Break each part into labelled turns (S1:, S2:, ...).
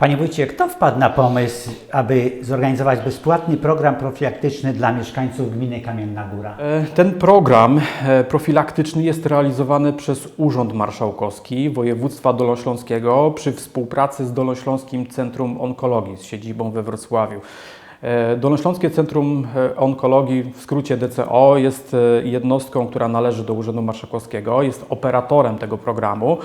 S1: Panie wójcie, kto wpadł na pomysł, aby zorganizować bezpłatny program profilaktyczny dla mieszkańców gminy Kamienna Góra?
S2: E, Ten program e, profilaktyczny jest realizowany przez Urząd Marszałkowski Województwa Dolnośląskiego przy współpracy z Dolnośląskim Centrum Onkologii z siedzibą we Wrocławiu. E, Dolnośląskie Centrum Onkologii, w skrócie DCO, jest jednostką, która należy do Urzędu Marszałkowskiego, jest operatorem tego programu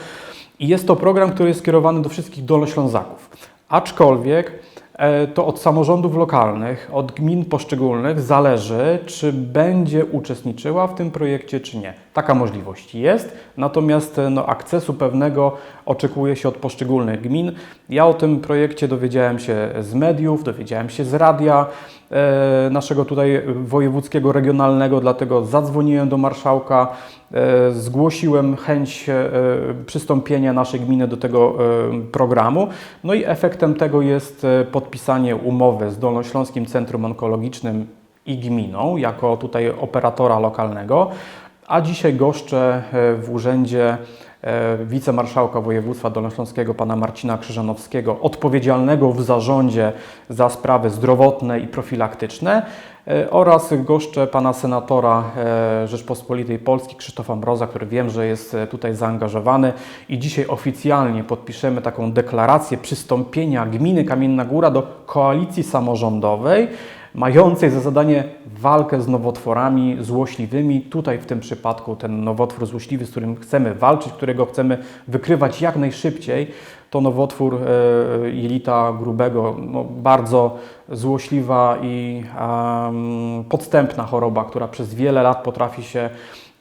S2: i jest to program, który jest skierowany do wszystkich Dolnoślązaków. Aczkolwiek e, to od samorządów lokalnych, od gmin poszczególnych zależy, czy będzie uczestniczyła w tym projekcie, czy nie. Taka możliwość jest, natomiast e, no, akcesu pewnego oczekuje się od poszczególnych gmin. Ja o tym projekcie dowiedziałem się z mediów, dowiedziałem się z radia e, naszego tutaj wojewódzkiego, regionalnego, dlatego zadzwoniłem do marszałka, e, zgłosiłem chęć e, przystąpienia naszej gminy do tego e, programu. No i efektem tego jest e, podpisanie umowy z Dolnośląskim Centrum Onkologicznym i gminą, jako tutaj operatora lokalnego. A dzisiaj goszczę e, w urzędzie e, wicemarszałka województwa dolnośląskiego pana Marcina Krzyżanowskiego, odpowiedzialnego w zarządzie za sprawy zdrowotne i profilaktyczne e, oraz goszczę pana senatora Rzeczpospolitej Polski Krzysztofa Mroza, który wiem, że jest tutaj zaangażowany. I dzisiaj oficjalnie podpiszemy taką deklarację przystąpienia gminy Kamienna Góra do koalicji samorządowej mającej za zadanie walkę z nowotworami złośliwymi. Tutaj w tym przypadku ten nowotwór złośliwy, z którym chcemy walczyć, którego chcemy wykrywać jak najszybciej, to nowotwór e, jelita grubego, no, bardzo złośliwa i podstępna choroba, która przez wiele lat potrafi się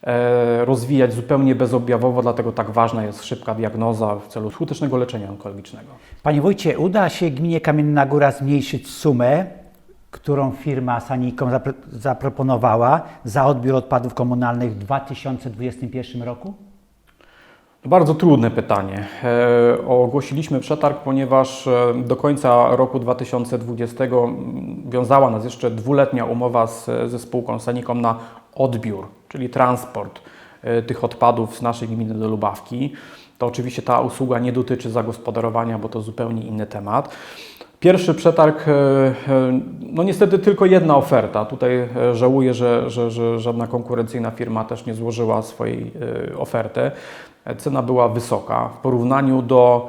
S2: e, rozwijać zupełnie bezobjawowo, dlatego tak ważna jest szybka diagnoza w celu skutecznego leczenia onkologicznego.
S1: Panie wójcie, uda się gminie Kamienna Góra zmniejszyć sumę, którą firma Sanikom zapro- zaproponowała za odbiór odpadów komunalnych w 2021 roku?
S2: Bardzo trudne pytanie. E, ogłosiliśmy przetarg, ponieważ e, do końca roku 2020 m, wiązała nas jeszcze dwuletnia umowa z, ze spółką Sanikom na odbiór, czyli transport e, tych odpadów z naszej gminy do Lubawki. To oczywiście ta usługa nie dotyczy zagospodarowania, bo to zupełnie inny temat. Pierwszy przetarg, e, e, no niestety tylko jedna oferta. Tutaj e, żałuję, że, że, że żadna konkurencyjna firma też nie złożyła swojej oferty. Cena była wysoka. W porównaniu do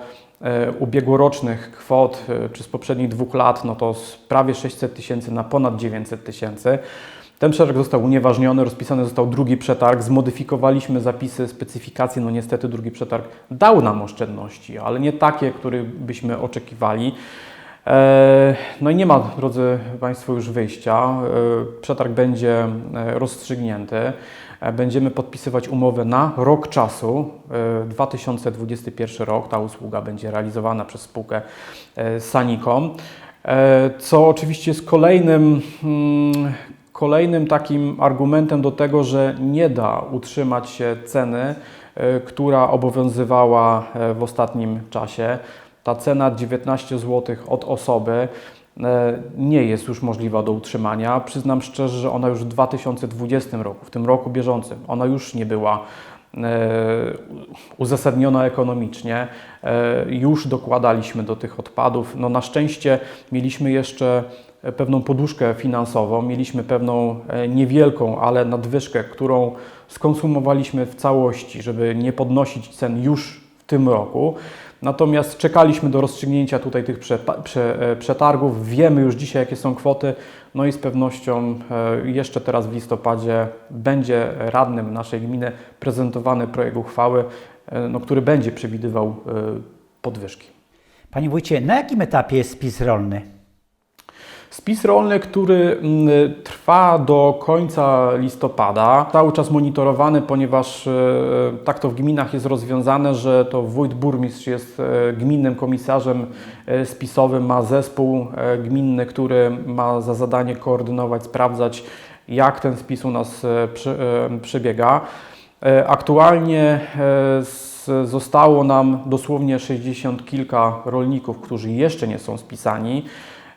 S2: ubiegłorocznych kwot, czy z poprzednich dwóch lat, no to z prawie 600 tysięcy na ponad 900 tysięcy. Ten przetarg został unieważniony, rozpisany został drugi przetarg, zmodyfikowaliśmy zapisy, specyfikacje. No niestety drugi przetarg dał nam oszczędności, ale nie takie, które byśmy oczekiwali. E, No i nie ma, drodzy Państwo, już wyjścia. E, Przetarg będzie e, rozstrzygnięty. Będziemy podpisywać umowę na rok czasu. E, 2021 rok ta usługa będzie realizowana przez spółkę Sanicom. Co oczywiście jest kolejnym, mm, kolejnym takim argumentem do tego, że nie da utrzymać się ceny, która obowiązywała w ostatnim czasie. Ta cena 19 zł od osoby e, nie jest już możliwa do utrzymania. Przyznam szczerze, że ona już w 2020 roku, w tym roku bieżącym, ona już nie była e, uzasadniona ekonomicznie. E, Już dokładaliśmy do tych odpadów. No na szczęście mieliśmy jeszcze pewną poduszkę finansową, mieliśmy pewną niewielką, ale nadwyżkę, którą skonsumowaliśmy w całości, żeby nie podnosić cen już w tym roku. Natomiast czekaliśmy do rozstrzygnięcia tutaj tych e, przetargów. Wiemy już dzisiaj, jakie są kwoty. No i z pewnością e, jeszcze teraz w listopadzie będzie radnym naszej gminy prezentowany projekt uchwały, e, no, który będzie przewidywał podwyżki.
S1: Panie wójcie, na jakim etapie jest spis rolny?
S2: Spis rolny, który mm, trwa do końca listopada, cały czas monitorowany, ponieważ e, tak to w gminach jest rozwiązane, że to wójt burmistrz jest e, gminnym komisarzem e, spisowym, ma zespół gminny, który ma za zadanie koordynować, sprawdzać, jak ten spis u nas przebiega. Aktualnie zostało nam dosłownie 60 kilka rolników, którzy jeszcze nie są spisani.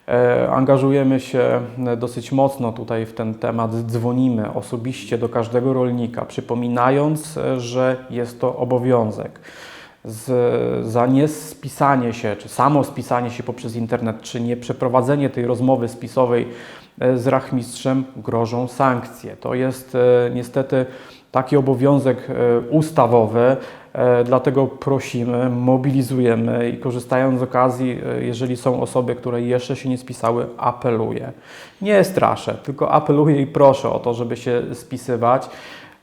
S2: E, Angażujemy się e, dosyć mocno tutaj w ten temat, dzwonimy osobiście do każdego rolnika, przypominając, e, że jest to obowiązek. z, za niespisanie się, czy samo spisanie się poprzez internet, czy nie przeprowadzenie tej rozmowy spisowej z rachmistrzem grożą sankcje. To jest niestety taki obowiązek ustawowy, dlatego prosimy, mobilizujemy i korzystając z okazji, e, jeżeli są osoby, które jeszcze się nie spisały, apeluję. Nie straszę, tylko apeluję i proszę o to, żeby się spisywać.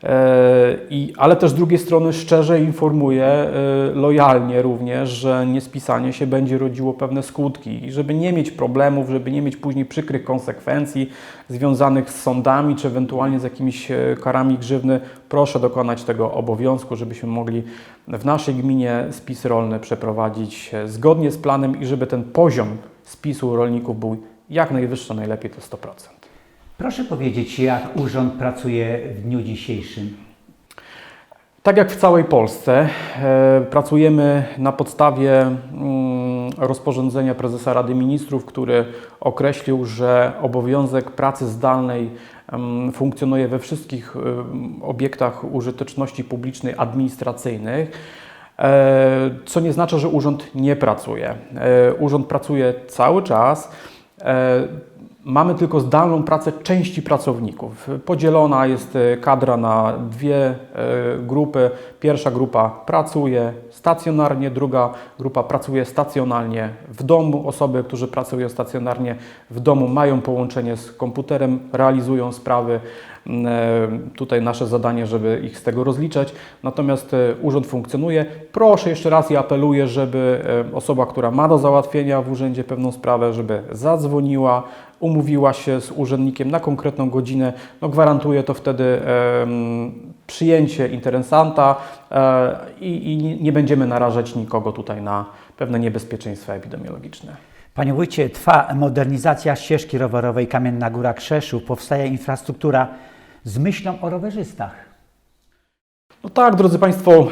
S2: E, I, ale też z drugiej strony szczerze informuję, e, lojalnie również, że niespisanie się będzie rodziło pewne skutki i żeby nie mieć problemów, żeby nie mieć później przykrych konsekwencji związanych z sądami czy ewentualnie z jakimiś e, karami grzywny, proszę dokonać tego obowiązku, żebyśmy mogli w naszej gminie spis rolny przeprowadzić zgodnie z planem i żeby ten poziom spisu rolników był jak najwyższy, najlepiej to 100%.
S1: Proszę powiedzieć, jak urząd pracuje w dniu dzisiejszym?
S2: Tak jak w całej Polsce, e, pracujemy na podstawie mm, rozporządzenia prezesa Rady Ministrów, który określił, że obowiązek pracy zdalnej em, funkcjonuje we wszystkich em, obiektach użyteczności publicznej administracyjnych. E, Co nie znaczy, że urząd nie pracuje. E, Urząd pracuje cały czas. Mamy tylko zdalną pracę części pracowników. Podzielona jest e, kadra na dwie e, grupy. Pierwsza grupa pracuje stacjonarnie, druga grupa pracuje stacjonalnie w domu. Osoby, którzy pracują stacjonarnie w domu, mają połączenie z komputerem, realizują sprawy. Mm, e, Tutaj nasze zadanie, żeby ich z tego rozliczać. Natomiast urząd funkcjonuje. Proszę jeszcze raz i apeluję, żeby osoba, która ma do załatwienia w urzędzie pewną sprawę, żeby zadzwoniła, umówiła się z urzędnikiem na konkretną godzinę. No, gwarantuje to wtedy em, przyjęcie interesanta e, i, nie- będziemy narażać nikogo tutaj na pewne niebezpieczeństwa epidemiologiczne.
S1: Panie wójcie, trwa modernizacja ścieżki rowerowej Kamienna Góra Krzeszów. Powstaje infrastruktura z myślą o rowerzystach.
S2: No tak, drodzy Państwo,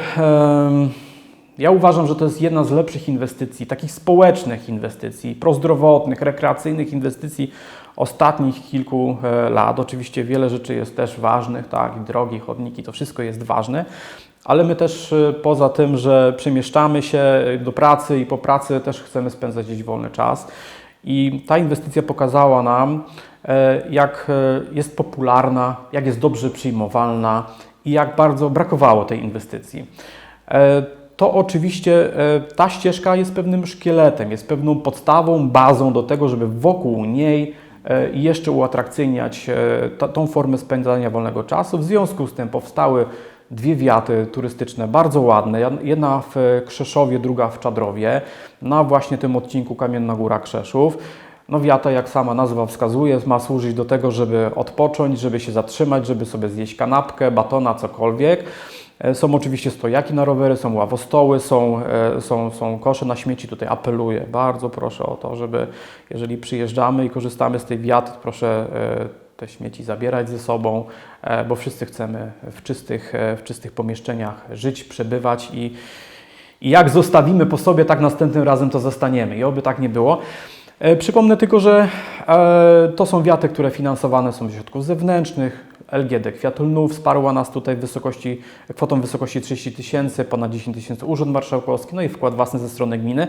S2: ja uważam, że to jest jedna z lepszych inwestycji, takich społecznych inwestycji, prozdrowotnych, rekreacyjnych inwestycji ostatnich kilku e, lat. Oczywiście wiele rzeczy jest też ważnych, tak, drogi, chodniki, to wszystko jest ważne, ale my też e, poza tym, że przemieszczamy się do pracy i po pracy też chcemy spędzać gdzieś wolny czas. I ta inwestycja pokazała nam, e, jak jest popularna, jak jest dobrze przyjmowalna i jak bardzo brakowało tej inwestycji. To oczywiście e, ta ścieżka jest pewnym szkieletem, jest pewną podstawą, bazą do tego, żeby wokół niej e, jeszcze uatrakcyjniać e, tą formę spędzania wolnego czasu. W związku z tym powstały dwie wiaty turystyczne, bardzo ładne. Jedna w Krzeszowie, druga w Czadrowie, na właśnie tym odcinku Kamienna Góra Krzeszów. No wiata, jak sama nazwa wskazuje, ma służyć do tego, żeby odpocząć, żeby się zatrzymać, żeby sobie zjeść kanapkę, batona, cokolwiek. E, Są oczywiście stojaki na rowery, są ławostoły, są, e, są, są kosze na śmieci. Tutaj apeluję, bardzo proszę o to, żeby jeżeli przyjeżdżamy i korzystamy z tej wiaty, proszę e, te śmieci zabierać ze sobą, bo wszyscy chcemy w czystych, w czystych pomieszczeniach żyć, przebywać i, i jak zostawimy po sobie, tak następnym razem to zostaniemy. I oby tak nie było. E, Przypomnę tylko, że e, to są wiaty, które finansowane są ze środków zewnętrznych. LGD Kwiatolnów wsparła nas tutaj w wysokości, kwotą w wysokości 30 tysięcy, ponad 10 tysięcy Urząd Marszałkowski, no i wkład własny ze strony gminy.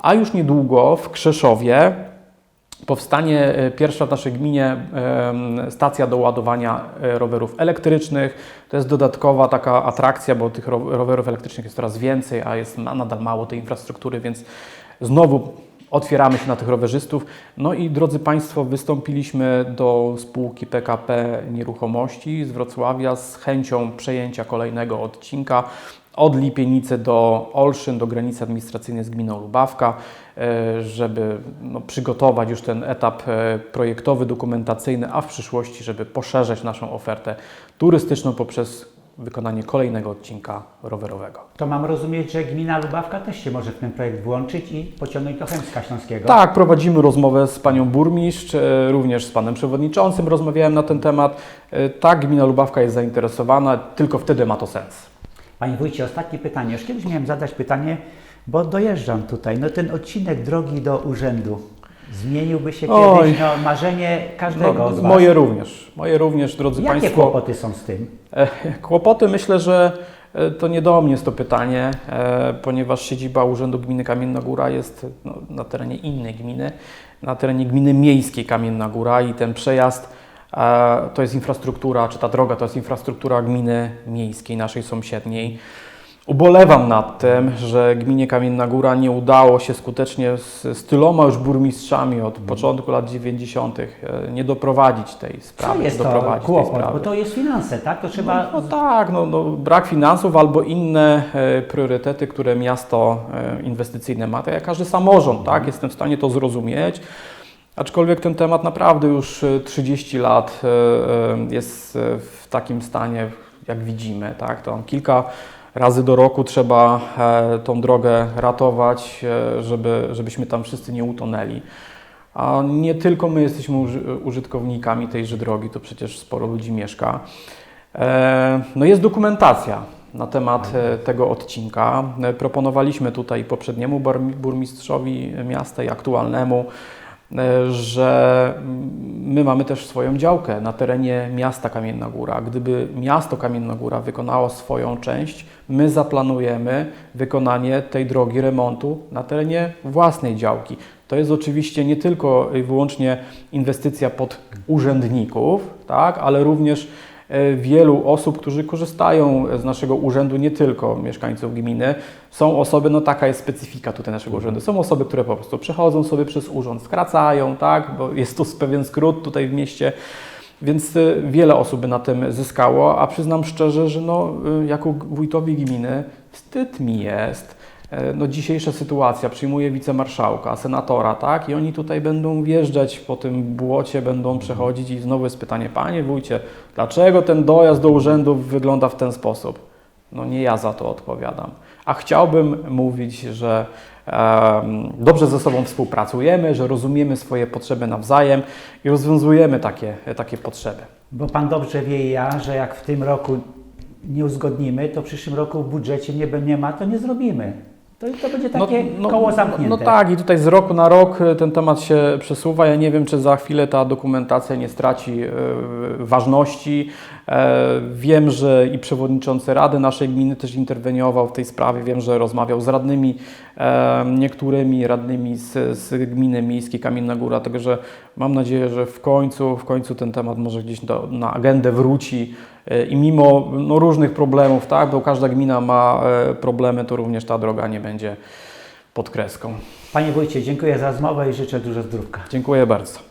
S2: A już niedługo w Krzeszowie powstanie e, pierwsza w naszej gminie stacja do ładowania rowerów elektrycznych. To jest dodatkowa taka atrakcja, bo tych ro- rowerów elektrycznych jest coraz więcej, a jest nadal mało tej infrastruktury, więc znowu otwieramy się na tych rowerzystów. No i drodzy Państwo, wystąpiliśmy do spółki PKP Nieruchomości z Wrocławia z chęcią przejęcia kolejnego odcinka od Lipienicy do Olszyn, do granicy administracyjnej z gminą Lubawka, e, żeby no, przygotować już ten etap e, projektowy, dokumentacyjny, a w przyszłości, żeby poszerzać naszą ofertę turystyczną poprzez wykonanie kolejnego odcinka rowerowego.
S1: To mam rozumieć, że gmina Lubawka też się może w ten projekt włączyć i pociągnąć do Chemska Śląskiego.
S2: Tak, prowadzimy rozmowę z panią burmistrz, e, również z panem przewodniczącym rozmawiałem na ten temat. E, Tak, gmina Lubawka jest zainteresowana, tylko wtedy ma to sens.
S1: Panie wójcie, ostatnie pytanie. Już kiedyś miałem zadać pytanie, bo dojeżdżam tutaj. No ten odcinek drogi do urzędu zmieniłby się
S2: Oj.
S1: kiedyś no, marzenie każdego
S2: No,
S1: z Was.
S2: moje również, moje również, drodzy
S1: Jakie
S2: państwo.
S1: kłopoty są z tym?
S2: E, Kłopoty myślę, że e, to nie do mnie jest to pytanie, e, ponieważ siedziba Urzędu Gminy Kamienna Góra jest no, na terenie innej gminy, na terenie gminy miejskiej Kamienna Góra i ten przejazd to jest infrastruktura, czy ta droga to jest infrastruktura gminy miejskiej, naszej sąsiedniej. Ubolewam nad tym, że gminie Kamienna Góra nie udało się skutecznie z, z tyloma już burmistrzami od początku lat 90. e, nie doprowadzić tej sprawy.
S1: Co jest to
S2: doprowadzić tej
S1: kłopot?
S2: sprawy.
S1: Bo to jest finanse, tak? To trzeba...
S2: No, no tak, no, no, brak finansów albo inne e, priorytety, które miasto e, inwestycyjne ma, tak jak każdy samorząd, tak? Jestem w stanie to zrozumieć. Aczkolwiek ten temat naprawdę już e, 30 lat e, e, jest e, w takim stanie, jak widzimy, tak? To kilka razy do roku trzeba e, tą drogę ratować, e, żeby, żebyśmy tam wszyscy nie utonęli. A nie tylko my jesteśmy uży- użytkownikami tejże drogi, to przecież sporo ludzi mieszka. E, No jest dokumentacja na temat tego odcinka. Proponowaliśmy tutaj poprzedniemu burmistrzowi miasta i aktualnemu, że mm, my mamy też swoją działkę na terenie miasta Kamienna Góra. Gdyby miasto Kamienna Góra wykonało swoją część, my zaplanujemy wykonanie tej drogi remontu na terenie własnej działki. To jest oczywiście nie tylko i wyłącznie inwestycja pod urzędników, tak, ale również e, wielu osób, którzy korzystają z naszego urzędu, nie tylko mieszkańców gminy. Są osoby, no taka jest specyfika tutaj naszego urzędu, są osoby, które po prostu przechodzą sobie przez urząd, skracają, tak, bo jest to pewien skrót tutaj w mieście, więc e, wiele osób by na tym zyskało, a przyznam szczerze, że no, e, jako wójtowi gminy wstyd mi jest, E, no, dzisiejsza sytuacja, przyjmuje wicemarszałka, senatora, tak? I oni tutaj będą wjeżdżać po tym błocie, będą przechodzić i znowu jest pytanie, panie wójcie, dlaczego ten dojazd do urzędu wygląda w ten sposób? No nie ja za to odpowiadam. A chciałbym mówić, że dobrze ze sobą współpracujemy, że rozumiemy swoje potrzeby nawzajem i rozwiązujemy takie, takie potrzeby.
S1: Bo Pan dobrze wie ja, że jak w tym roku nie uzgodnimy, to w przyszłym roku w budżecie nie, nie ma, to nie zrobimy. To, to będzie takie koło zamknięte.
S2: No, tak, i tutaj z roku na rok e, ten temat się przesuwa. Ja nie wiem, czy za chwilę ta dokumentacja nie straci e, ważności. E, wiem, że i przewodniczący Rady naszej gminy też interweniował w tej sprawie. Wiem, że rozmawiał z radnymi, e, niektórymi radnymi z, z gminy miejskiej Kamienna Góra. Także mam nadzieję, że w końcu, w końcu ten temat może gdzieś do, na agendę wróci. I mimo no, różnych problemów, tak, bo każda gmina ma e, problemy, to również ta droga nie będzie pod kreską.
S1: Panie Wójcie, dziękuję za rozmowę i życzę dużo zdrówka.
S2: Dziękuję bardzo.